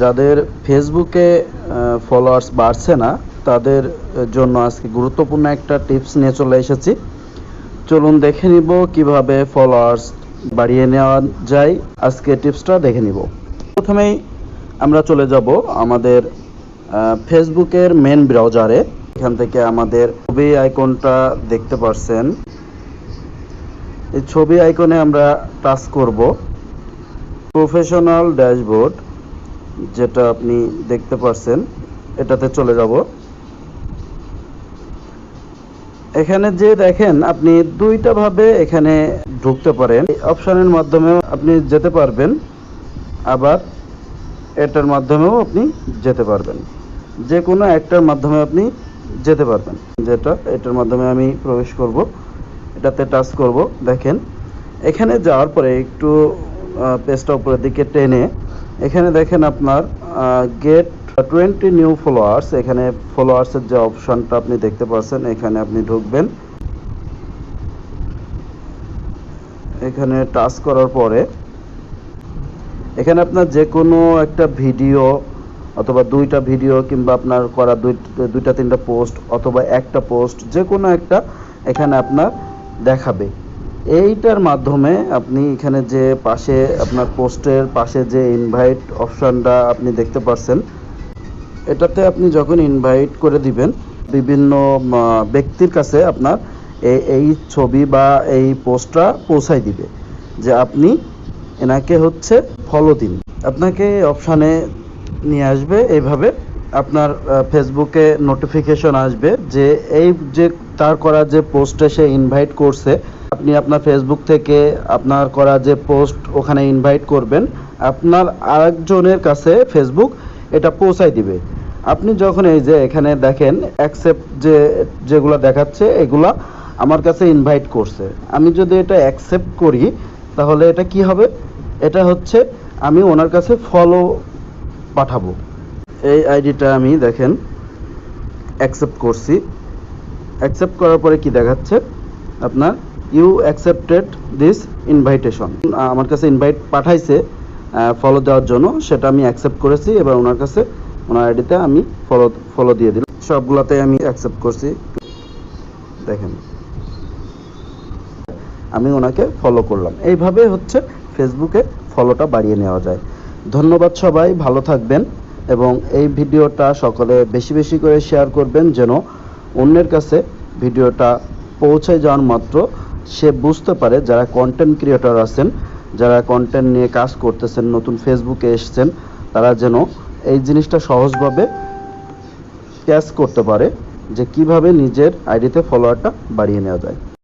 যাদের ফেসবুকে ফলোয়ার্স বাড়ছে না, তাদের জন্য আজকে গুরুত্বপূর্ণ একটা টিপস নিয়ে চলে এসেছি। চলুন দেখে নিব কীভাবে ফলোয়ার্স বাড়িয়ে নেওয়া যায়। আজকে টিপসটা দেখে নিব। প্রথমেই আমরা চলে যাব আমাদের ফেসবুকের মেন ব্রাউজারে এখান থেকে আমাদের ছবি আইকনটা দেখতে পারছেন। এই ছবি আইকনে আমরা টাচ করব। প্রফেশনাল ড্যাশবোর্ড যেটা আপনি দেখতে পারছেন, এটাতে চলে যাব। এখানে যে দেখেন, আপনি দুইটা ভাবে এখানে ঢুকতে পারেন। অপশনের মাধ্যমেও আপনি যেতে পারবেন, আবার এটার মাধ্যমেও আপনি যেতে পারবেন। যে কোনো একটার মাধ্যমে আপনি যেতে পারবেন। যেটা, এটার মাধ্যমে আমি প্রবেশ করব, এটাতে টাচ করব, দেখেন। এখানে যাওয়ার পরে একটু পেজটা উপরের দিকে টেনে এখানে দেখেন আপনার গেট টোয়েন্টি নিউ ফলোয়ার্স এখানে ফলোয়ার্সের যে অপশনটা আপনি দেখতে পাচ্ছেন, এখানে আপনি ঢুকবেন। এখানে টাচ করার পরে, এখানে আপনার যে কোনো একটা ভিডিও অথবা দুইটা ভিডিও কিংবা আপনার করা দুইটা, তিনটা পোস্ট অথবা একটা পোস্ট যে কোনো একটা এখানে আপনার দেখাবে। এইটার মাধ্যমে আপনি এখানে যে পাশে আপনার পোস্টের পাশে যে ইনভাইট অপশনটা আপনি দেখতে পাচ্ছেন, এটাতে আপনি যখন ইনভাইট করে দিবেন, বিভিন্ন ব্যক্তির কাছে আপনার এই- ছবি বা এই পোস্টটা পৌঁছাই দিবে যে আপনি এনাকে হচ্ছে ফলো দিন। আপনাকে অপশানে নিয়ে আসবে এইভাবে। আপনার ফেসবুকে নোটিফিকেশন আসবে যে এই যে তার করা যে পোস্টে সে ইনভাইট করছে, আপনি আপনার ফেসবুক থেকে আপনার করা যে পোস্ট ওখানে ইনভাইট করবেন, আপনার আরেকজনের কাছে ফেসবুক এটা পৌঁছাই দিবে। আপনি যখন এই যে এখানে দেখেন অ্যাকসেপ্ট যে, যেগুলো দেখাচ্ছে, এগুলা আমার কাছে ইনভাইট করছে। আমি যদি এটা অ্যাকসেপ্ট করি, তাহলে এটা কি হবে? এটা হচ্ছে আমি ওনার কাছে ফলো পাঠাবো। এই আইডিটা আমি দেখেন অ্যাকসেপ্ট করছি। অ্যাকসেপ্ট করার পরে কি দেখাচ্ছে? আপনার ইউ অ্যাকসেপ্টেড দিস ইনভাইটেশন আমার কাছে ইনভাইট পাঠাইছে ফলো দেওয়ার জন্য, সেটা আমি অ্যাকসেপ্ট করেছি, এবার ওনার কাছে, ওনার আইডিতে আমি ফলো ফলো দিয়ে দিলাম। সবগুলোতে আমি অ্যাকসেপ্ট করছি। দেখেন, আমি ওনাকে ফলো করলাম। এইভাবে হচ্ছে ফেসবুকে ফলোটা বাড়িয়ে নেওয়া যায়। ধন্যবাদ সবাই, ভালো থাকবেন। এবং এই ভিডিওটা সকলে বেশি বেশি করে শেয়ার করবেন যেন অন্যের কাছে ভিডিওটা পৌঁছে যাওয়ার মাত্র সে বুঝতে পারে যারা কন্টেন্ট ক্রিয়েটর আছেন, যারা কন্টেন্ট নিয়ে কাজ করতেছেন, নতুন ফেসবুকে এসছেন, তারা যেন এই জিনিসটা সহজভাবে ক্যাচ করতে পারে যে কীভাবে নিজের আইডিতে ফলোয়ারটা বাড়িয়ে নেওয়া যায়।